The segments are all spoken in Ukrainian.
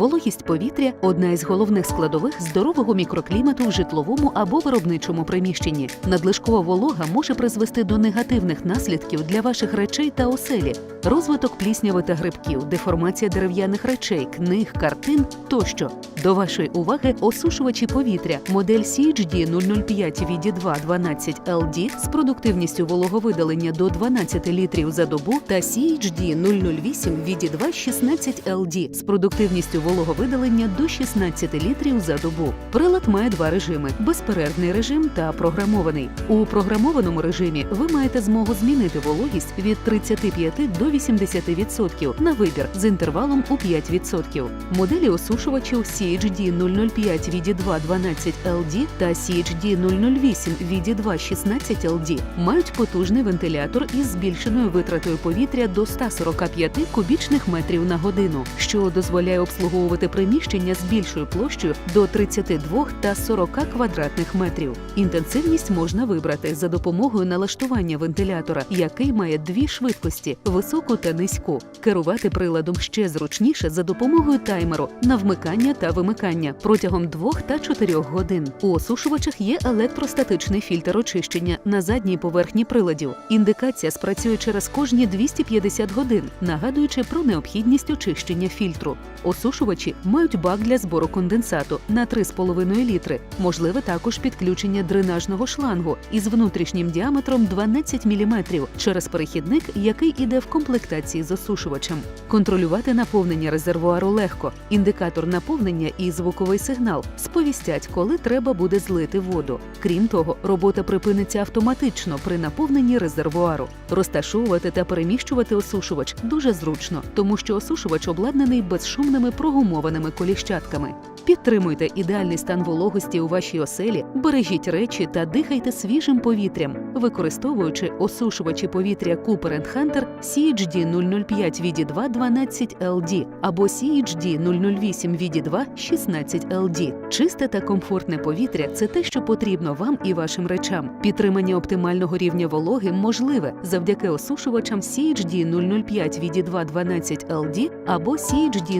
Вологість повітря одна із головних складових здорового мікроклімату в житловому або виробничому приміщенні. Надлишкова волога може призвести до негативних наслідків для ваших речей та оселі, розвиток плісняви та грибків, деформація дерев'яних речей, книг, картин тощо. До вашої уваги осушувачі повітря модель CHD 005 VD2 12 LD з продуктивністю вологовидалення до 12 літрів за добу та CHD 008 VD2 16 LD з продуктивністю вологовидалення до 16 літрів за добу. Прилад має два режими: безперервний режим та програмований. У програмованому режимі ви маєте змогу змінити вологість від 35 до 80% на вибір з інтервалом у 5%. Моделі осушувачів CHD 005 VD2 12 LD та CHD 008 VD2 16 LD мають потужний вентилятор із збільшеною витратою повітря до 145 кубічних метрів на годину, що дозволяє обслуговувати приміщення з більшою площею до 32 та 40 квадратних метрів. Інтенсивність можна вибрати за допомогою налаштування вентилятора, який має дві швидкості високу та низьку. Керувати приладом ще зручніше за допомогою таймеру на вмикання та вимикання протягом 2 та 4 годин. У осушувачах є електростатичний фільтр очищення на задній поверхні приладів. Індикація спрацює через кожні 250 годин, нагадуючи про необхідність очищення фільтру. Осушувачі мають бак для збору конденсату на 3,5 літри. Можливе також підключення дренажного шлангу із внутрішнім діаметром 12 мм через перехідник, який іде в комплектації осушувачем. Контролювати наповнення резервуару легко. Індикатор наповнення і звуковий сигнал сповістять, коли треба буде злити воду. Крім того, робота припиниться автоматично при наповненні резервуару. Розташовувати та переміщувати осушувач дуже зручно, тому що осушувач обладнаний безшумними прогумованими коліщатками. Підтримуйте ідеальний стан вологості у вашій оселі, бережіть речі та дихайте свіжим повітрям, використовуючи осушувачі повітря Cooper Hunter CHD 005 VD2 12 LD або CHD 008 VD2 16 LD. Чисте та комфортне повітря це те, що потрібно вам і вашим речам. Підтримання оптимального рівня вологи можливе завдяки осушувачам CHD 005 VD2 12 LD або CHD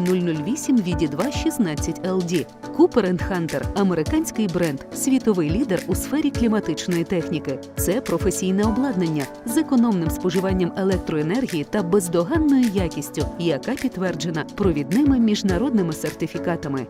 008 VD2 16 LD. Cooper Hunter – американський бренд, світовий лідер у сфері кліматичної техніки. Це професійне обладнання з економним споживанням електроенергії та бездоганною якістю, яка підтверджена провідними міжнародними сертифікатами.